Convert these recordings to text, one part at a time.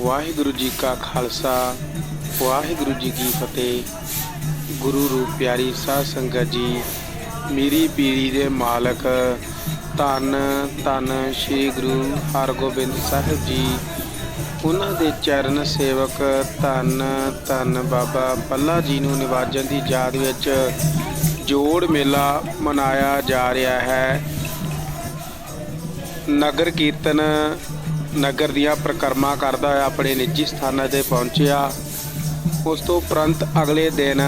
ਵਾਹਿਗੁਰੂ ਜੀ ਕਾ ਖਾਲਸਾ, ਵਾਹਿਗੁਰੂ ਜੀ ਕੀ ਫਤਿਹ। ਗੁਰੂ ਰੂਪ ਪਿਆਰੀ ਸਾਧ ਸੰਗਤ ਜੀ, ਮੇਰੀ ਪੀੜੀ ਦੇ ਮਾਲਕ ਧੰਨ ਧੰਨ ਸ੍ਰੀ ਗੁਰੂ ਹਰਗੋਬਿੰਦ ਸਾਹਿਬ ਜੀ। ਉਹਨਾਂ ਦੇ ਚਰਨ ਸੇਵਕ ਧੰਨ ਧੰਨ ਬਾਬਾ ਬੱਲਾ ਜੀ ਨੂੰ ਨਿਵਾਜਣ ਦੀ ਯਾਦ ਵਿੱਚ ਜੋੜ ਮੇਲਾ ਮਨਾਇਆ ਜਾ ਰਿਹਾ ਹੈ। ਨਗਰ ਕੀਰਤਨ ਨਗਰ ਦੀਆਂ ਪ੍ਰਕਰਮਾ ਕਰਦਾ ਹੋਇਆ ਆਪਣੇ ਨਿੱਜੀ ਸਥਾਨਾਂ ਤੇ ਪਹੁੰਚਿਆ। ਉਸ ਤੋਂ ਉਪਰੰਤ ਅਗਲੇ ਦਿਨ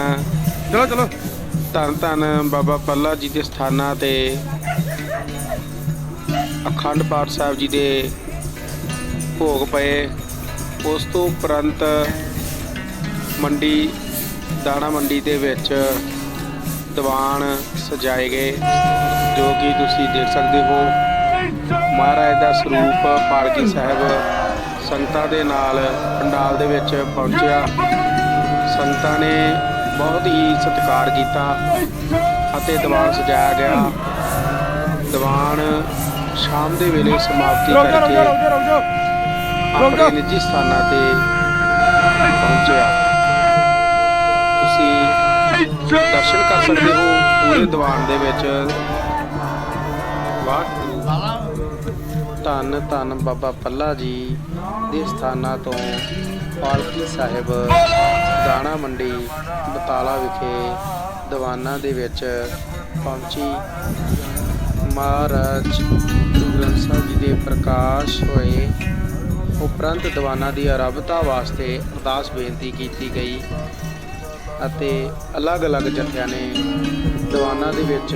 ਚਲੋ ਚਲੋ। ਧੰਨ ਧੰਨ ਬਾਬਾ ਪੱਲਾ ਜੀ ਦੇ ਸਥਾਨਾਂ ਤੇ ਅਖੰਡ ਪਾਠ ਸਾਹਿਬ ਜੀ ਦੇ ਭੋਗ ਪਏ। ਉਸ ਤੋਂ ਉਪਰੰਤ ਮੰਡੀ ਦਾਣਾ ਮੰਡੀ ਦੇ ਵਿੱਚ ਦੀਵਾਨ ਸਜਾਏ ਗਏ ਜੋ ਕਿ ਤੁਸੀਂ ਦੇਖ ਸਕਦੇ ਹੋ। ਮਹਾਰਾਜ ਦਾ ਸਰੂਪ ਪਾਲਕੀ ਸਾਹਿਬ ਸੰਗਤਾਂ ਦੇ ਨਾਲ ਪੰਡਾਲ ਦੇ ਵਿੱਚ ਪਹੁੰਚਿਆ। ਸੰਗਤਾਂ ਨੇ ਬਹੁਤ ਹੀ ਸਤਿਕਾਰ ਕੀਤਾ ਅਤੇ ਦੀਵਾਨ ਸਜਾਇਆ ਗਿਆ। ਦੀਵਾਨ ਸ਼ਾਮ ਦੇ ਵੇਲੇ ਸਮਾਪਤੀ ਕਰਕੇ ਆਪਣੇ ਨਿੱਜੀ ਸਥਾਨਾਂ ਤੇ ਪਹੁੰਚਿਆ। ਤੁਸੀਂ ਦਰਸ਼ਨ ਕਰ ਸਕਦੇ ਹੋ ਪੂਰੇ ਦੀਵਾਨ ਦੇ ਵਿੱਚ। ਵਾਹਿਗੁਰੂ ਧੰਨ ਧੰਨ ਬਾਬਾ ਪੱਲਾ ਜੀ ਦੇ ਸਥਾਨਾਂ ਤੋਂ ਪਾਲਕੀ ਸਾਹਿਬ, ਦਾਣਾ ਮੰਡੀ, ਬਤਾਲਾ ਵਿਖੇ ਦੀਵਾਨਾਂ ਦੇ ਵਿੱਚ ਪਹੁੰਚੀ। ਮਹਾਰਾਜ ਗੁਰੂ ਗ੍ਰੰਥ ਸਾਹਿਬ ਜੀ ਦੇ ਪ੍ਰਕਾਸ਼ ਹੋਏ, ਉਪਰੰਤ ਦੀਵਾਨਾਂ ਦੀ ਆਰੰਭਤਾ ਵਾਸਤੇ ਅਰਦਾਸ ਬੇਨਤੀ ਕੀਤੀ ਗਈ ਅਤੇ ਅਲੱਗ-ਅਲੱਗ ਜਥਿਆਂ ਨੇ ਦੀਵਾਨਾਂ ਦੇ ਵਿੱਚ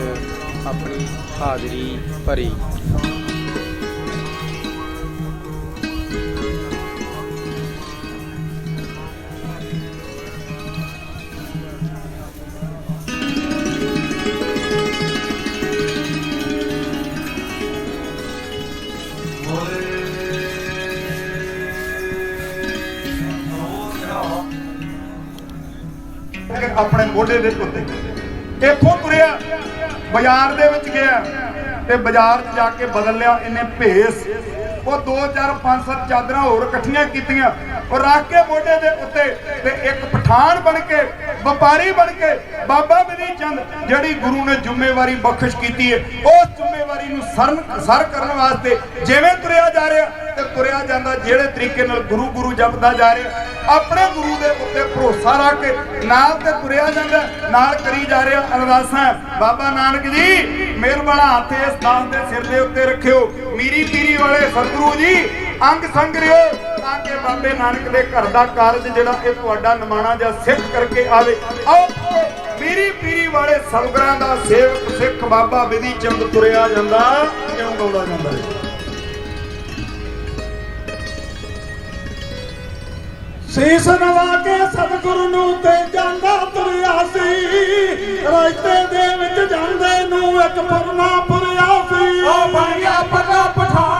ਆਪਣੀ ਹਾਜ਼ਰੀ ਭਰੀ। ਮੋਢੇ ਦੇ ਉੱਤੇ ਇੱਥੋਂ ਤੁਰਿਆ, ਬਾਜ਼ਾਰ ਦੇ ਵਿੱਚ ਗਿਆ ਤੇ ਬਾਜ਼ਾਰ 'ਚ ਜਾ ਕੇ ਬਦਲ ਲਿਆ ਇਹਨੇ ਭੇਸ। ਉਹ 2 4 5 7 ਚਾਦਰਾਂ ਹੋਰ ਇਕੱਠੀਆਂ ਕੀਤੀਆਂ। ਉਹ ਰੱਖ ਕੇ ਮੋਢੇ ਦੇ ਉੱਤੇ ਤੇ ਇੱਕ ਪਠਾਨ ਬਣ ਕੇ, ਵਪਾਰੀ ਬਣ ਕੇ, ਬਾਬਾ ਬਲੀ ਚੰਦ ਜਿਹੜੀ ਗੁਰੂ ਨੇ ਜ਼ਿੰਮੇਵਾਰੀ ਬਖਸ਼ ਕੀਤੀ ਹੈ ਉਸ ਜ਼ਿੰਮੇਵਾਰੀ ਨੂੰ ਸਰਨ ਸਰ ਕਰਨ ਵਾਸਤੇ ਜਿਵੇਂ ਤੁਰਿਆ ਜਾ ਰਿਹਾ ਤੇ ਤੁਰਿਆ ਜਾਂਦਾ, ਜਿਹੜੇ ਤਰੀਕੇ ਨਾਲ ਗੁਰੂ ਗੁਰੂ ਜਪਦਾ ਜਾ ਰਿਹਾ, ਆਪਣੇ ਗੁਰੂ ਦੇ ਉੱਤੇ ਭਰੋਸਾ ਰੱਖ ਕੇ ਨਾਲ ਤੇ ਤੁਰਿਆ ਜਾਂਦਾ, ਨਾਲ ਕਰੀ ਜਾ ਰਿਹਾ ਅਰਦਾਸਾਂ ਬਾਬਾ ਨਾਨਕ ਜੀ ਮੇਰ ਵਾਲਾ ਹੱਥ ਇਸ ਦਾਸ ਦੇ ਸਿਰ ਦੇ ਉੱਤੇ ਰੱਖਿਓ। ਮੀਰੀ ਪੀਰੀ ਵਾਲੇ ਸਤਿਗੁਰੂ ਜੀ, ਅੰਗ ਸੰਗ ਰਿਓ। ਤਾਂ ਕਿ ਬਾਬੇ ਨਾਨਕ ਦੇ ਘਰ ਦਾ ਕਾਰਜ ਜਿਹੜਾ ਇਹ ਤੁਹਾਡਾ ਨਿਮਾਣਾ ਜਾਂ ਸਿੱਖ ਕਰਕੇ ਆਵੇ। ਆਓ, ਮੀਰੀ ਪੀਰੀ ਵਾਲੇ ਸਤਿਗੁਰਾਂ ਦਾ ਸੇਵਕ ਸਿੱਖ ਬਾਬਾ ਵਿਧੀ ਚੰਦ ਤੁਰਿਆ ਜਾਂਦਾ, ਕਿਉਂ ਗਾਉਂਦਾ ਜਾਂਦਾ ਹੈ ਸੀਸ ਨਵਾ ਕੇ ਸਤਿਗੁਰੂ ਨੂੰ ਤੇ ਜਾਂਦਾ ਤੁਰਿਆ ਸੀ। ਰਾਇਤੇ ਦੇ ਵਿੱਚ ਜਾਂਦੇ ਨੂੰ ਇੱਕ ਪਰਨਾ ਪੁਰਿਆ ਸੀ। ਓ ਬਣਿਆ ਪੱਲਾ ਪਠਾਨ।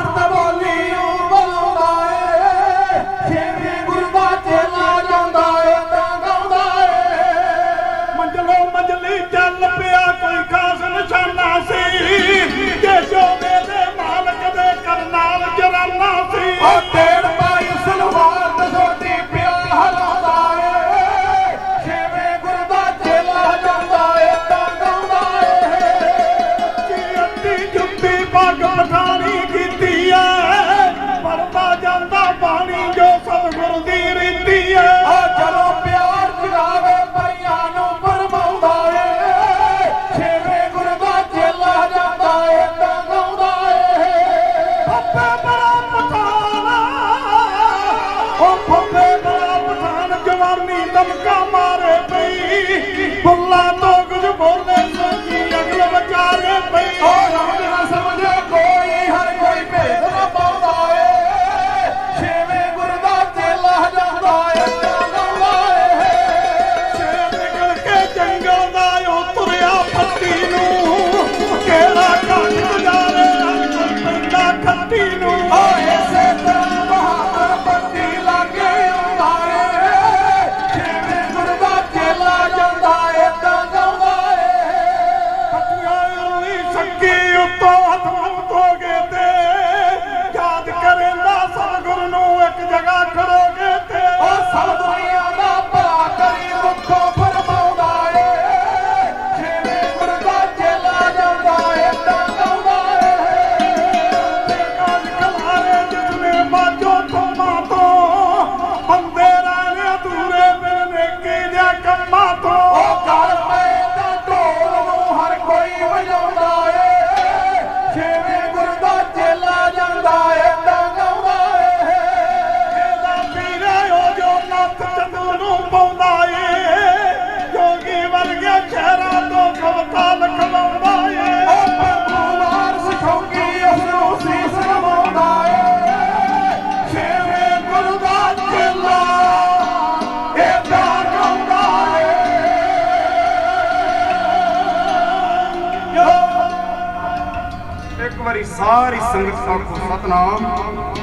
ਸਾਰੀ ਸੰਗਤ ਸਾਹਿਬ ਕੋ ਸਤਨਾਮ।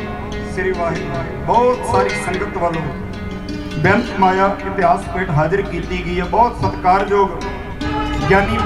ਸ੍ਰੀ ਵਾਹਿਗੁਰੂ ਬਹੁਤ ਸਾਰੀ ਸੰਗਤ ਵੱਲੋਂ ਬੇਅੰਤ ਮਾਇਆ ਇਤਿਹਾਸ ਪੇਟ ਹਾਜ਼ਰ ਕੀਤੀ ਗਈ ਹੈ। ਬਹੁਤ ਸਤਿਕਾਰਯੋਗ ਗਿਆਨੀ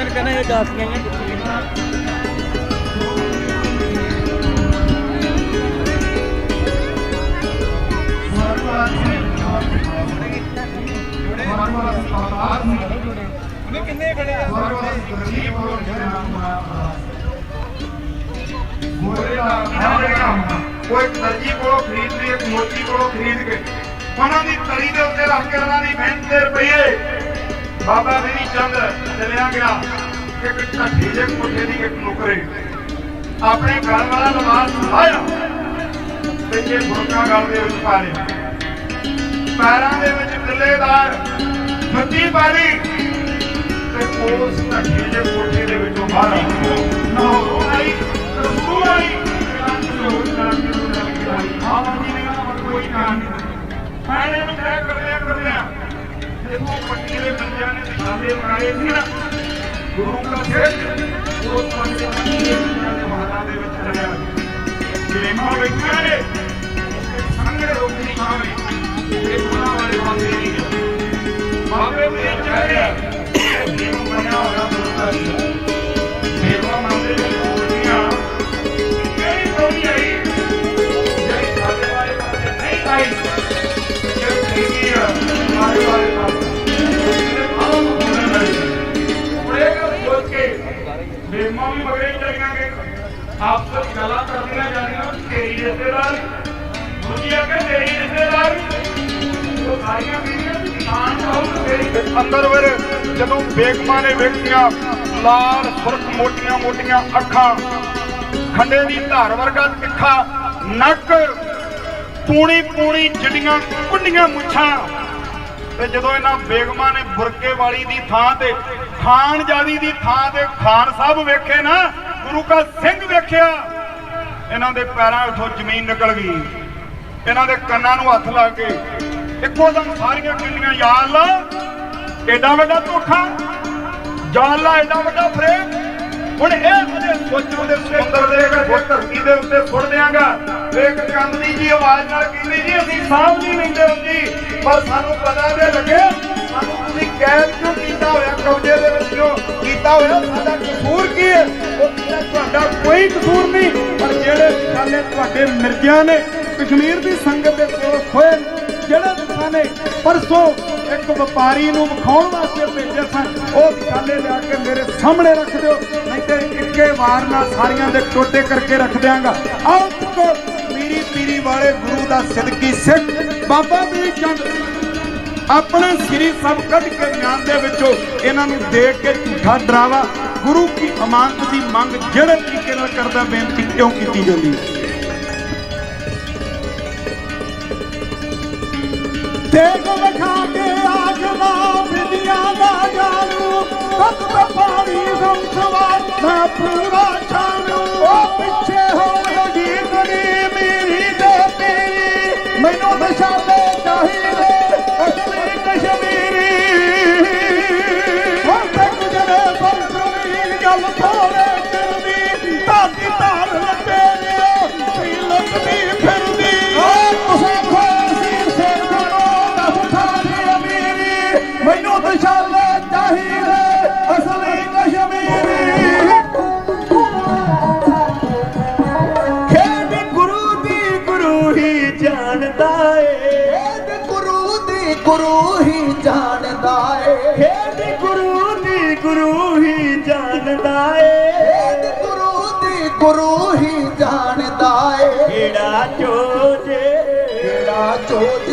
ਨਾ ਮੈਂ ਉਹਨਾਂ ਨੂੰ। ਕਹਿੰਦਾ ਇਹ ਦਾਸੀਆਂ ਹੀ ਆ? ਕੋਈ ਦਰਜੀ ਕੋਲੋਂ ਖਰੀਦ ਲਈ ਇੱਕ ਮੋਚੀ ਕੋਲੋਂ ਖਰੀਦ ਕੇ। ਉਹਨਾਂ ਦੀ ਤਰੀ ਦੇ ਉੱਤੇ ਰੱਖ ਕੇ ਉਹਨਾਂ ਦੀ ਮਿਹਨਤ ਦੇ ਰੁਪਈਏ। ਬਾਬਾ ਮੇਰੀ ਚੰਦ, ਚਲਿਆ ਗਿਆ। ਇੱਕ ਢੱਠੀ ਦੇ ਕੋਠੇ ਦੀ ਇੱਕ ਨੁਕਰੇ। ਆਪਣੇ ਘਰ ਵਾਲਾ ਨਵਾਜ਼ ਲਾਇਆ। ਤੇ ਇਹ ਬੁਰਕਾ ਗਲ ਦੇ ਵਿੱਚ ਪਾ ਲਿਆ। ਪੈਰਾਂ ਦੇ ਵਿੱਚ ਦਿੱਲੇਦਾਰ ਮੱਦੀ ਪਾਲੀ ਤੇ ਉਸ ਢੱਠੀ ਦੇ ਕੋਠੇ ਦੇ ਵਿੱਚੋਂ ਬਾਹਰ ਆਇਆ ਬੰਦਿਆਂ ਨੇ ਦਿਖਾਵੇ ਬਣਾਏ ਸੀ ਨਾ ਗੁਰੂ ਦਾ ਸਿੱਖ ਉਸ ਪਾਸੇ ਪੱਟੀ ਦੇ ਬੰਦਿਆਂ ਦੇ ਮਹਾਰਾਂ ਦੇ ਵਿੱਚ ਚੜਿਆ ਕਲੇਮਾ ਵੇਖਿਆ ਨੇ ਸੰਗੜੇ ਰੋਕਣੀ ਖਾਵੇ ਇਹ ਗੁਨਾ ਵਾਲੇ ਪਾਸੇ ਨਹੀਂ ਗਿਆ ਬਾਬੇ ਮੇਰੇ ਚੜਿਆ ਇਹ ਬਣਿਆ ਹੋਇਆ ਗੁਰੂ ਦਾ ਆਪਸ ਵਿੱਚ ਗੱਲਾਂ ਕਰਦੀਆਂ ਜਾਂਦੀਆਂ ਤੇਰੀ ਰਿਸ਼ਤੇਦਾਰ, ਦੂਜੀਆਂ ਕਿ ਤੇਰੀ ਰਿਸ਼ਤੇਦਾਰ। ਉਹ ਸਾਰੀਆਂ ਪੀੜੀਆਂ ਕਿਸਾਨ ਬਹੁਤ ਤੇਰੀ ਅੰਦਰ ਵਰ ਜਦੋਂ ਬੇਗਮਾਂ ਨੇ ਵੇਖੀਆਂ, ਲਾਲ, ਸੁਰਖ ਮੋਟੀਆਂ ਮੋਟੀਆਂ ਅੱਖਾਂ, ਖੰਡੇ ਦੀ ਧਾਰ ਵਰਗਾ ਤਿੱਖਾ ਨੱਕ, ਪੂਣੀ ਪੂਣੀ ਜੜੀਆਂ ਕੁੰਡੀਆਂ ਮੁੱਛਾਂ। ਤੇ ਜਦੋਂ ਇਹਨਾਂ ਬੇਗਮਾਂ ਨੇ ਬੁਰਕੇ ਵਾਲੀ ਦੀ ਥਾਂ ਤੇ, ਖਾਨ ਜਾਦੀ ਦੀ ਥਾਂ ਤੇ ਖਾਨ ਸਾਹਿਬ ਵੇਖੇ ਨਾ ਗੁਰੂ ਕਾ ਸਿੰਘ ਵੇਖਿਆ ਇਹਨਾਂ ਦੇ ਪੈਰਾਂ ਉੱਥੋਂ ਜ਼ਮੀਨ ਨਿਕਲ ਗਈ। ਇਹਨਾਂ ਦੇ ਕੰਨਾਂ ਨੂੰ ਹੱਥ ਲਾ ਕੇ ਇੱਕੋ ਦਮ ਸਾਰੀਆਂ ਕਿੰਨੀਆਂ ਯਾ ਅੱਲਾ ਏਡਾ ਵੱਡਾ ਧੋਖਾ। ਜਾਂ ਅੱਲਾ ਏਡਾ ਵੱਡਾ ਫਰੇਬ। ਹੁਣ ਇਹ ਉਹਦੇ ਸੋਚਾਂ ਦੇ ਸਮੁੰਦਰ ਦੇ ਵਿੱਚ ਧਰਤੀ ਦੇ ਉੱਤੇ ਸੁੱਟ ਦਿਆਂਗਾ। ਇੱਕ ਕੰਦਲੀ ਜੀ, ਆਵਾਜ਼ ਨਾਲ ਕਹਿੰਦੀ ਜੀ, ਅਸੀਂ ਸਾਂਭ ਨਹੀਂ ਲੈਂਦੇ ਜੀ ਪਰ ਸਾਨੂੰ ਪਤਾ ਤੇ ਲੱਗੇ, ਸਾਨੂੰ ਤੁਸੀਂ ਕੈਦ ਕਿਉਂ ਕੀਤਾ ਹੋਇਆ, ਕਬਜ਼ੇ ਦੇ ਵਿੱਚ ਕਿਉਂ ਕੀਤਾ ਹੋਇਆ, ਸਾਡਾ ਕਸੂਰ ਕੀ ਹੈ? ਉਹ ਤੁਹਾਡਾ ਕੋਈ ਕਸੂਰ ਨਹੀਂ, ਪਰ ਜਿਹੜੇ ਸਾਲੇ ਤੁਹਾਡੇ ਮਿਰਜ਼ਿਆਂ ਨੇ ਕਸ਼ਮੀਰ ਦੀ ਸੰਗਤ ਦੇ ਕੋਲ ਖੋਏ ਜਿਹੜੇ ਲੋਕਾਂ ਨੇ ਪਰਸੋਂ ਇੱਕ ਵਪਾਰੀ ਨੂੰ ਵਿਖਾਉਣ ਵਾਸਤੇ ਭੇਜੇ ਸਨ, ਉਹ ਵਿਚਾਲੇ ਲਿਆ ਕੇ ਮੇਰੇ ਸਾਹਮਣੇ ਰੱਖ ਦਿਓ। ਤੇ ਇੱਕੇ ਵਾਰ ਨਾਲ ਸਾਰੀਆਂ ਦੇ ਟੋਟੇ ਕਰਕੇ ਰੱਖ ਦਿਆਂਗਾ। ਆਓ ਤੱਕੋ ਮੀਰੀ ਪੀਰੀ ਵਾਲੇ ਗੁਰੂ ਦਾ ਸਿੱਧਕੀ ਸਿੱਖ, ਬਾਬਾ ਮੇਰੀ ਚੰਦ, ਆਪਣੇ ਸ੍ਰੀ ਸਭ ਕੱਢ ਕੇ ਗਿਆਨ ਦੇ ਵਿੱਚੋਂ ਇਹਨਾਂ ਨੂੰ ਦੇਖ ਕੇ ਝੂਠਾ ਡਰਾਵਾ, ਗੁਰੂ ਕੀ ਅਮਾਨਤ ਦੀ ਮੰਗ ਜਿਹੜੇ ਤਰੀਕੇ ਨਾਲ ਕਰਦਾ, ਬੇਨਤੀ ਕਿਉਂ ਕੀਤੀ ਜਾਂਦੀ ਹੈ? ਦੇਖ ਵਿਖਾ Prove ਗੁਰੂ ਹੀ ਜਾਣਦਾ ਏ। ਗੁਰੂ ਦੀ ਗੁਰੂ ਹੀ ਜਾਣਦਾ ਏ। ਕਿਹੜਾ ਚੋਜੇ ਕਿਹੜਾ ਚੋਜ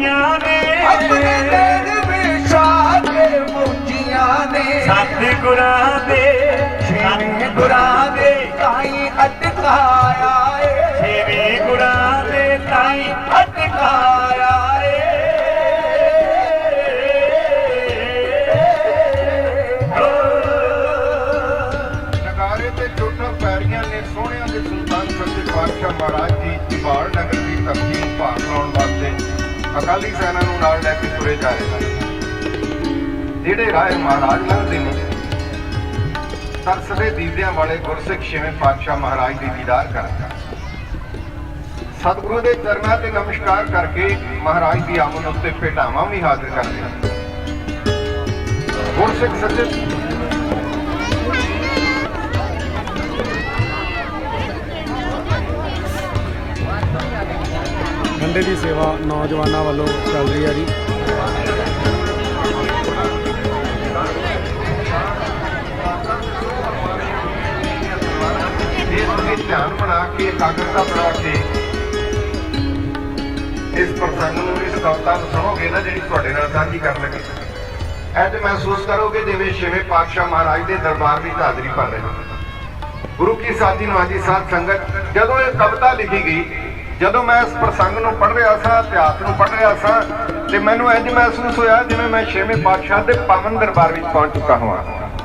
जिया सतगुरा गुरां दे। अधकार ਅਕਾਲੀ ਸੈਨਾ ਨੂੰ ਨਾਲ ਲੈ ਕੇ ਤੁਰੇ ਜਾ ਰਹੇ ਹਨ ਜਿਹੜੇ ਰਾਹ ਮਹਾਰਾਜ ਲੰਘਦੇ ਨੇ ਤਰਸਦੇ ਦੀਵਿਆਂ ਵਾਲੇ ਗੁਰਸਿੱਖ ਛੇਵੇਂ ਪਾਤਸ਼ਾਹ ਮਹਾਰਾਜ ਦੀ ਦੀਦਾਰ ਕਰਨ ਸਤਿਗੁਰੂ ਦੇ ਚਰਨਾਂ ਤੇ ਨਮਸਕਾਰ ਕਰਕੇ ਮਹਾਰਾਜ ਦੀ ਆਮਦ ਉੱਤੇ ਭੇਟਾਵਾਂ ਵੀ ਹਾਜ਼ਰ ਕਰਦੇ ਹਨ। ਗੁਰਸਿੱਖ ਸੱਚੇ ਠੰਡੇ ਦੀ ਸੇਵਾ ਨੌਜਵਾਨਾਂ ਵੱਲੋਂ ਚੱਲ ਰਹੀ ਹੈ ਜੀ। ਇਹ ਤੁਸੀਂ ਧਿਆਨ ਬਣਾ ਕੇ, ਇਕਾਗਰਤਾ ਬਣਾ ਕੇ ਇਸ ਪ੍ਰਸੰਗ ਨੂੰ, ਇਸ ਕਵਿਤਾ ਨੂੰ ਸੁਣੋਗੇ ਨਾ, ਜਿਹੜੀ ਤੁਹਾਡੇ ਨਾਲ ਸਾਂਝੀ ਕਰਨ ਲੱਗੀ। ਤੇ ਮਹਿਸੂਸ ਕਰੋਗੇ ਜਿਵੇਂ ਛੇਵੇਂ ਪਾਤਸ਼ਾਹ ਮਹਾਰਾਜ ਦੇ ਦਰਬਾਰ ਵਿੱਚ ਹਾਜ਼ਰੀ ਭਰ ਰਹੇ ਗੁਰੂ ਕੀ ਸਾਥੀ ਨਵਾਜੀ ਸਾਧ ਸੰਗਤ, ਜਦੋਂ ਇਹ ਕਵਿਤਾ ਲਿਖੀ ਗਈ ਜਦੋਂ ਮੈਂ ਇਸ ਪ੍ਰਸੰਗ ਨੂੰ ਪੜ੍ਹ ਰਿਹਾ ਸਾਂ, ਇਤਿਹਾਸ ਨੂੰ ਪੜ੍ਹ ਰਿਹਾ ਸਾਂ, ਤੇ ਮੈਨੂੰ ਇੰਜ ਮਹਿਸੂਸ ਹੋਇਆ ਜਿਵੇਂ ਮੈਂ ਛੇਵੇਂ ਪਾਤਸ਼ਾਹ ਦੇ ਪਾਵਨ ਦਰਬਾਰ ਵਿੱਚ ਪਹੁੰਚ ਚੁੱਕਾ ਹਾਂ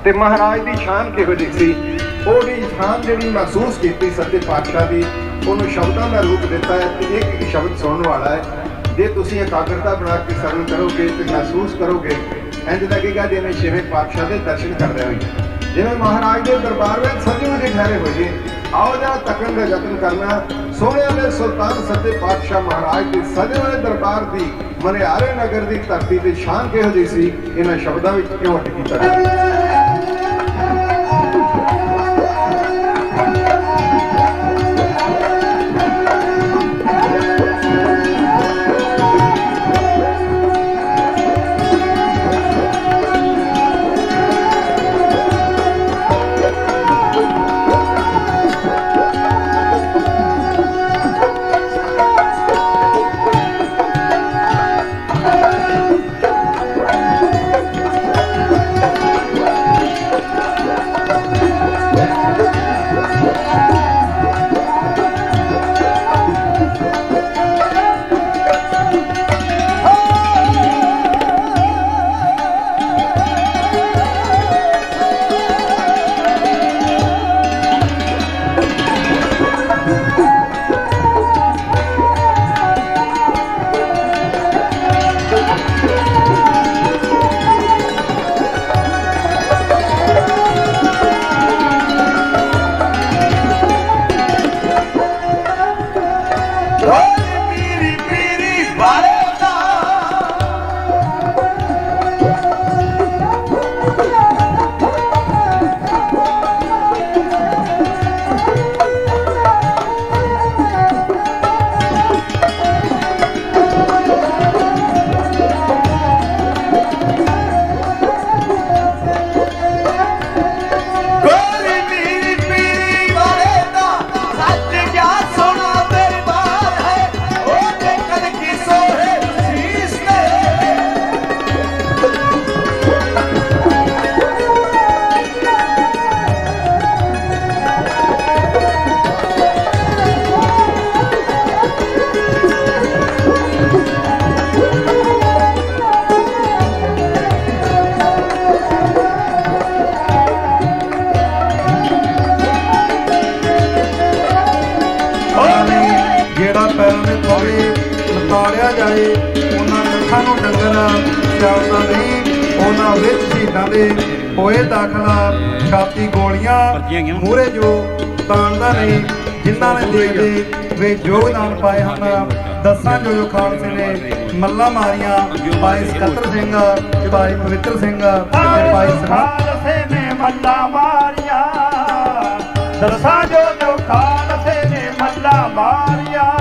ਤੇ ਮਹਾਰਾਜ ਦੀ ਸ਼ਾਨ ਕਿਹੋ ਜਿਹੀ ਸੀ? ਉਹਦੀ ਸ਼ਾਨ ਜਿਹੜੀ ਮਹਿਸੂਸ ਕੀਤੀ ਸੱਚੇ ਪਾਤਸ਼ਾਹ ਦੀ, ਉਹਨੂੰ ਸ਼ਬਦਾਂ ਦਾ ਰੂਪ ਦਿੱਤਾ ਹੈ ਤੇ ਇੱਕ ਇੱਕ ਸ਼ਬਦ ਸੁਣਨ ਵਾਲਾ ਹੈ। ਜੇ ਤੁਸੀਂ ਇਕਾਗਰਤਾ ਬਣਾ ਕੇ ਸਰਵਣ ਕਰੋਗੇ ਤੇ ਮਹਿਸੂਸ ਕਰੋਗੇ ਇੰਜ ਲੱਗੇਗਾ ਜਿਵੇਂ ਛੇਵੇਂ ਪਾਤਸ਼ਾਹ ਦੇ ਦਰਸ਼ਨ ਕਰ ਰਹੇ ਹੋਈਏ ਜਿਵੇਂ ਮਹਾਰਾਜ ਦੇ ਦਰਬਾਰ ਵਿੱਚ ਸਜੀਵ ਦੇ ਠਹਿਰੇ ਹੋਈਏ ਆਓ ਜਰਾ ਤੱਕਣ ਦਾ ਯਤਨ ਕਰਨਾ। ਸੋਹਣਿਆਂ ਦੇ ਸੁਲਤਾਨ ਸੱਚੇ ਪਾਤਸ਼ਾਹ ਮਹਾਰਾਜ ਦੇ, ਸਜੇ ਹੋਏ ਦਰਬਾਰ ਦੀ, ਮਨਿਆਰੇ ਨਗਰ ਦੀ ਧਰਤੀ ਤੇ ਸ਼ਾਨ ਕਿਹੋ ਜਿਹੀ ਸੀ? ਇਹਨਾਂ ਸ਼ਬਦਾਂ ਵਿੱਚ ਕਿਉਂ ਅਟ ਕੀਤਾ ਦੇ ਹੋਏ ਦਾਖਲਾ ਛਾਤੀ ਗੋਲੀਆਂ ਮੂਰੇ ਜੋ ਤਾਣਦਾ ਨਹੀਂ ਜਿਨ੍ਹਾਂ ਨੇ ਦੇ ਦੇ ਵੇ ਯੋਗਦਾਨ ਪਾਏ ਹਨ ਦਸਾਂ ਜੋ ਜੋ ਖਾਲਸੇ ਨੇ ਮੱਲਾ ਮਾਰੀਆਂ ਭਾਈ ਸਕੱਤਰ ਸਿੰਘ ਭਾਈ ਪਵਿੱਤਰ ਸਿੰਘ ਤੇ ਭਾਈ ਖਾਲਸੇ ਨੇ ਮੱਲਾ ਮਾਰੀਆਂ ਦਰਸਾਂ ਜੋ ਜੋ ਖਾਲਸੇ ਨੇ ਮੱਲਾ ਮਾਰੀਆਂ।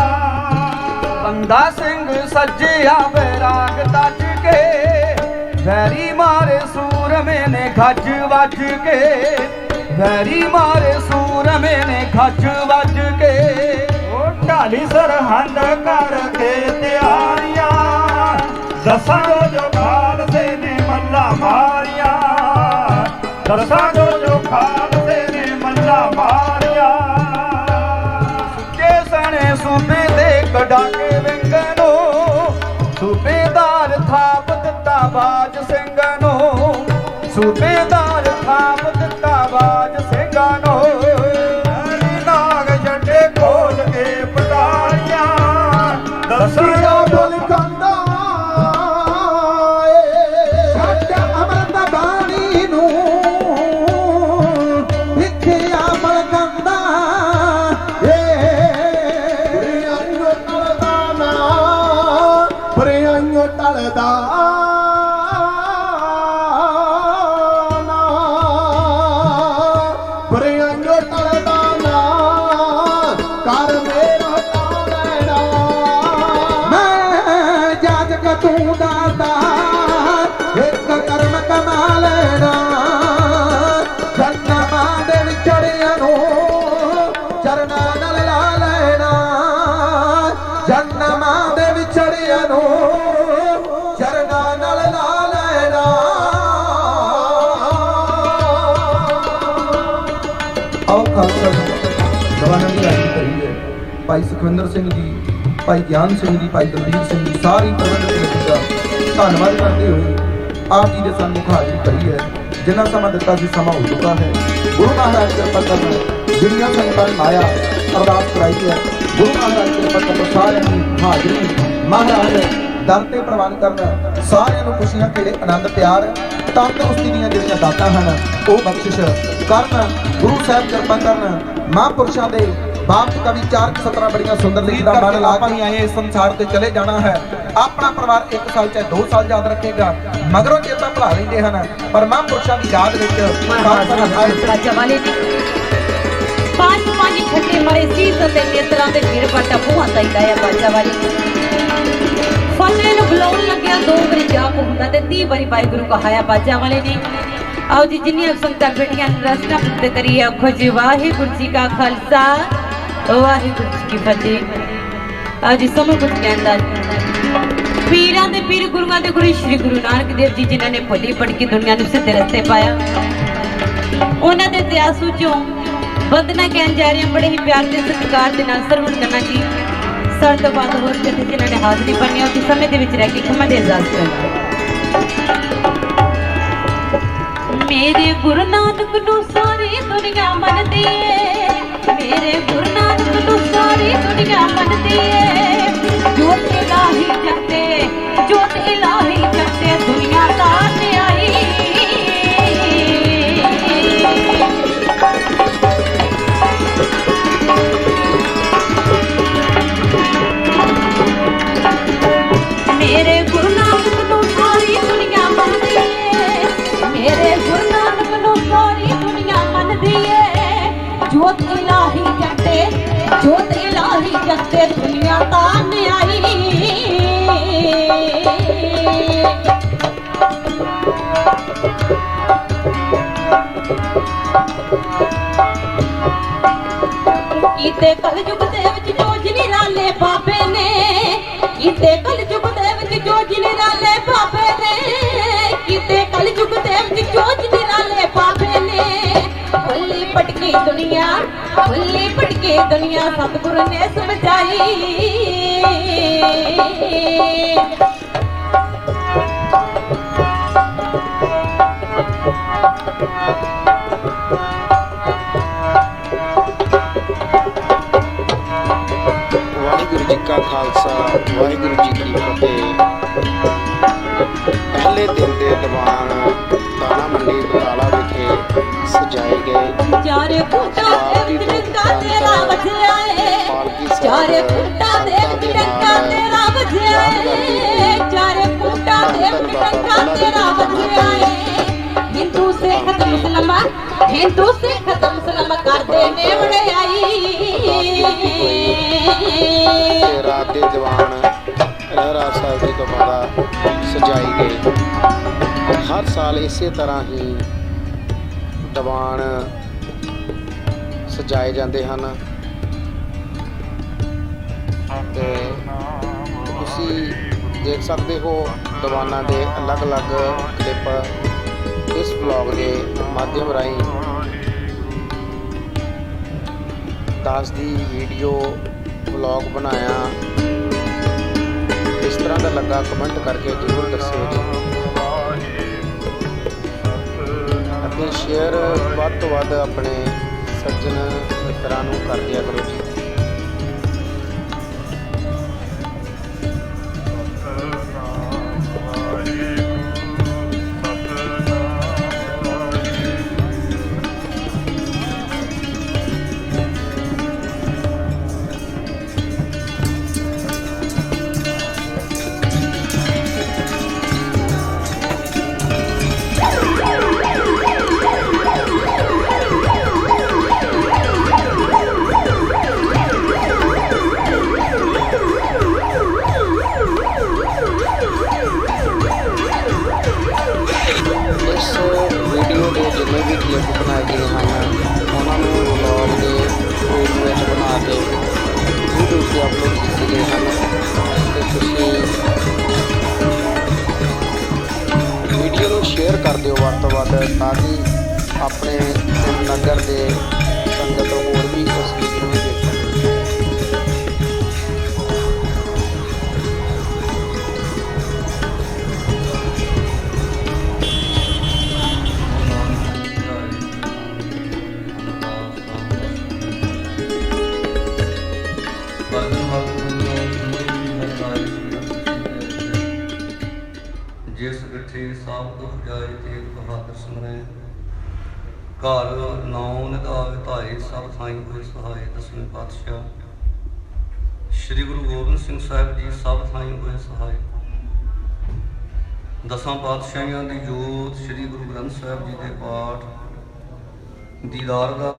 ਬੰਦਾ ਸਿੰਘ ਸੱਜਿਆ ਬੈਰਾਗ ਤੱਜ ਕੇ ਵੈਰੀ ਮਾਰੇ ਸੂਰਮੇ ਨੇ ਗੱਜ ਵੱਜ ਕੇ, ਵੈਰੀ ਮਾਰੇ ਸੂਰਮੇ ਨੇ ਖੱਜ ਵੱਜ ਕੇ। ਉਹ ਢਾਲੀ ਸਰਹੰਦ ਕਰਕੇ ਤਿਆਰੀਆਂ ਦਸਾਂ ਜੋ ਜੋ ਖਾਲਸੇ ਨੇ ਮੱਲਾ ਮਾਰੀਆਂ। ਦਸਾਂ ਜੋ ਜੋ ਖਾਲਸੇ ਨੇ ਮੱਲਾ ਮਾਰੀਆਂ। ਕੇ ਸਣੇ ਸੂਬੇ ਦੇ ਕਢਾ ਸੂਬੇਦਾਰ ਥਾਪ ਦਿੱਤਾ ਬਾਜ ਸਿੰਘਾਂ ਨੂੰ। ਹਰੀ ਨਾਗ ਜੱਟੇ ਖੋਲ ਕੇ ਪਟਾਰੀਆਂ ਦਸਾਂ ਜੋ ਜੋ ਕੰਦਾ ਸੱਚ ਅਮਰਤ ਬਾਣੀ ਨੂੰ ਵਿਖਿਆ ਭਾਈ ਸੁਖਵਿੰਦਰ ਸਿੰਘ ਜੀ, ਭਾਈ ਗਿਆਨ ਸਿੰਘ ਜੀ, ਭਾਈ ਦਲਬੀਰ ਸਿੰਘ ਜੀ, ਸਾਰੀ ਪ੍ਰਬੰਧਕ ਕਮੇਟੀ ਦਾ ਧੰਨਵਾਦ ਕਰਦੇ ਹੋਏ ਆਪ ਜੀ ਦੇ ਸਨਮੁਖ ਹਾਜ਼ਰੀ ਭਰੀ ਹੈ, ਜਿੰਨਾ ਸਮਾਂ ਦਿੱਤਾ ਸੀ ਸਮਾਂ ਹੋ ਚੁੱਕਾ ਹੈ। ਗੁਰੂ ਮਹਾਰਾਜ ਕਿਰਪਾ ਕਰਨ ਜਿਹੜੀਆਂ ਸੰਗਤਾਂ ਨੇ ਆਇਆ ਅਰਦਾਸ ਕਰਾਈ ਹੈ। ਗੁਰੂ ਮਹਾਰਾਜ ਕਿਰਪਾ ਕਰਨ ਸਾਰਿਆਂ ਦੀ ਹਾਜ਼ਰੀ ਮਹਾਰਾਜ ਦਰ ਤੇ ਪ੍ਰਵਾਨ ਕਰਨ, ਸਾਰਿਆਂ ਨੂੰ ਖੁਸ਼ੀਆਂ ਖੇੜੇ ਆਨੰਦ ਪਿਆਰ, ਤੰਦਰੁਸਤੀ ਦੀਆਂ ਜਿਹੜੀਆਂ ਦਾਤਾਂ ਹਨ, ਉਹ ਬਖਸ਼ਿਸ਼ ਕਰਨ, ਗੁਰੂ ਸਾਹਿਬ ਕਿਰਪਾ ਕਰਨ, ਮਹਾਂਪੁਰਸ਼ਾਂ ਦੇ ਬਾਪ ਕਵੀ ਚਾਰ ਕੁ ਸਤਰਾਂ ਬੜੀਆਂ ਸੁੰਦਰ ਲਿਖਦਾ ਮਨ ਲਾ ਕੇ ਆਏ ਇਸ ਸੰਸਾਰ ਤੇ ਚਲੇ ਜਾਣਾ ਹੈ। ਆਪਣਾ ਪਰਿਵਾਰ 1 ਸਾਲ ਚਾਹੇ 2 ਸਾਲ ਯਾਦ ਰੱਖੇਗਾ। ਮਗਰੋਂ ਚੇਤਾ ਭੁਲਾ ਲੈਂਦੇ ਹਨ। ਪਰ ਮਹਾਂਪੁਰਸ਼ਾਂ ਦੀ ਯਾਦ ਵਿੱਚ ਪੰਜ ਪੰਜ ਮਰੇ ਤੇ ਨੇਤਰਾਂ ਦੇ ਵੀਰ ਪਾਟਾ ਭੂਆ ਤਾਈ ਲਾਇਆ ਬਾਜਾ ਵਾਲੇ ਫਤਿਹ ਨੂੰ ਬੁਲਾਉਣ ਲੱਗਿਆ ਦੋ ਵਾਰੀ ਜਾਪ ਹੁੰਦਾ ਤੇ 30 ਵਾਰੀ ਵਾਹਿਗੁਰੂ ਕਹਾਇਆ ਬਾਜਾ ਵਾਲੇ ਨੇ ਆਓ ਜੀ ਜਿੰਨੀਆਂ ਸੰਗਤਾਂ ਬੇਟੀਆਂ ਨੂੰ ਰਸਨਾ ਪੁੱਤੇ ਕਰੀਏ। ਆਖੋ ਜੀ ਵਾਹਿਗੁਰੂ ਜੀ ਕਾ ਖਾਲਸਾ। ਵਾਹਿਗੁਰੂ ਕੀ ਫਤਿਹ। ਆਓ ਜੀ ਕੁਝ ਕਹਿੰਦਾ ਪੀਰਾਂ ਦੇ ਪੀਰ ਗੁਰੂਆਂ ਦੇ ਗੁਰੂ ਸ਼੍ਰੀ ਗੁਰੂ ਨਾਨਕ ਦੇਵ ਜੀ, ਜਿਨ੍ਹਾਂ ਨੇ ਭਲੀ ਪੜਕੀ ਦੁਨੀਆ ਨੂੰ ਸਿੱਧੇ ਰਸਤੇ ਪਾਇਆ। ਉਹਨਾਂ ਦੇ ਇਤਿਹਾਸ ਵਿੱਚੋਂ ਬੰਦਨਾ ਕਹਿਣ ਜਾ ਰਹੇ ਹਾਂ ਬੜੇ ਹੀ ਪਿਆਰ ਤੇ ਸਤਿਕਾਰ ਦੇ ਨਾਲ ਸਰਵਣ ਕਰਨਾ ਜੀ ਸਰ ਤੋਂ ਬਾਅਦ ਹੋਰ ਜਥੇ ਜਿਨ੍ਹਾਂ ਨੇ ਹਾਜ਼ਰੀ ਭਰਨੀ ਹੈ ਉਸ ਸਮੇਂ ਦੇ ਵਿੱਚ ਰਹਿ ਕੇ ਖਮਾ ਦੇ ਇਜਾਜ਼ਤ ਕਰੋ ਮੇਰੇ ਗੁਰੂ ਨਾਨਕ ਨੂੰ ਸਾਰੀ ਦੁਨੀਆ ਮੰਨਦੀ ਏ। ਮੇਰੇ ਗੁਰੂ ਨਾਨਕ ਨੂੰ ਸਾਰੀ ਦੁਨੀਆ ਮੰਨਦੀ ਏ। ਜੋ ਇਲਾਹੀ ਜਗਤੇ ਜੋਤ ਇਲਾਹੀ ਦੁਨੀਆ, ਭੁੱਲੀ ਭਟਕੀ ਦੁਨੀਆ, ਸਤਿਗੁਰੂ ਨੇ ਸਮਝਾਈ। ਵਾਹਿਗੁਰੂ ਜੀ ਕਾ ਖਾਲਸਾ, ਵਾਹਿਗੁਰੂ ਜੀ ਕੀ ਫਤਿਹ। ਪਹਿਲੇ ਦਿਨ ਦੇ ਦੀਵਾਨ ਦਾਣਾ ਮੰਡੀ ਸਜਾਏ ਗਏ। ਚਾਰੇ ਫੁੱਟਾਂ ਦੇ ਤਿਰੰਗਾ ਤੇਰਾ ਵਜਿਆ ਏ। ਚਾਰੇ ਫੁੱਟਾਂ ਦੇ ਤਿਰੰਗਾ ਤੇਰਾ ਵਜਿਆ ਏ। ਚਾਰੇ ਫੁੱਟਾਂ ਦੇ ਤਿਰੰਗਾ ਤੇਰਾ ਵਜਿਆ ਏ। ਹਿੰਦੂ ਸਿੱਖ ਤੇ ਮੁਸਲਮ ਹਿੰਦੂ ਸਿੱਖ ਤੇ ਮੁਸਲਮ ਕਰਦੇ ਨੇ ਵਡਿਆਈ ਤੇ ਰਾਤ ਦੇ ਦੀਵਾਨ ਰਹਿਰਾ ਸਾਹਿਬ ਜੀ ਦੁਆਰਾ ਸਜਾਈ ਗਏ। ਹਰ ਸਾਲ ਇਸੇ ਤਰ੍ਹਾਂ ਹੀ ਦੀਵਾਨ ਸਜਾਏ ਜਾਂਦੇ ਹਨ। ਤੇ ਤੁਸੀਂ ਦੇਖ ਸਕਦੇ ਹੋ ਦੀਵਾਨਾਂ ਦੇ ਅਲੱਗ-ਅਲੱਗ ਕਲਿੱਪ ਇਸ ਵਲੌਗ ਦੇ ਮਾਧਿਅਮ ਰਾਹੀਂ। ਦਾਸ ਦੀ ਵੀਡੀਓ ਵਲੌਗ ਬਣਾਇਆ। ਇਸ ਤਰ੍ਹਾਂ ਦਾ ਲੱਗਾ ਕਮੈਂਟ ਕਰਕੇ ਜ਼ਰੂਰ ਦੱਸਿਓ ਜੀ। ਅਤੇ ਸ਼ੇਅਰ ਵੱਧ ਤੋਂ ਵੱਧ ਆਪਣੇ ਸੱਜਣ ਮਿੱਤਰਾਂ ਨੂੰ ਕਰ ਦਿਆ ਕਰੋ ਜੀ। ਤੋਂ ਤਾਂ ਕਿ ਆਪਣੇ ਨਗਰ ਦੇ ਸੰਗਤ ਹੋਰ ਵੀ ਇਸ ਨੂੰ ਦੇਖ ਜਿਸ ਗੱਠੇ ਸਭ ਦੁਖ ਜਾਏ ਤੇ ਬਹਾਦਰ ਸਿਮਰੈ ਘਰ ਨਾਉ ਨਿਧਾਵੇ ਧਾਏ, ਸਭ ਥਾਈ ਹੋਏ ਸਹਾਏ ਦਸਵੇਂ ਪਾਤਸ਼ਾਹ। ਸ੍ਰੀ ਗੁਰੂ ਗੋਬਿੰਦ ਸਿੰਘ ਸਾਹਿਬ ਜੀ ਸਭ ਥਾਈ ਹੋਏ ਸਹਾਏ। ਦਸਾਂ ਪਾਤਸ਼ਾਹੀਆਂ ਦੀ ਜੋਤ ਸ੍ਰੀ ਗੁਰੂ ਗ੍ਰੰਥ ਸਾਹਿਬ ਜੀ ਦੇ ਪਾਠ। ਦੀਦਾਰ ਦਾ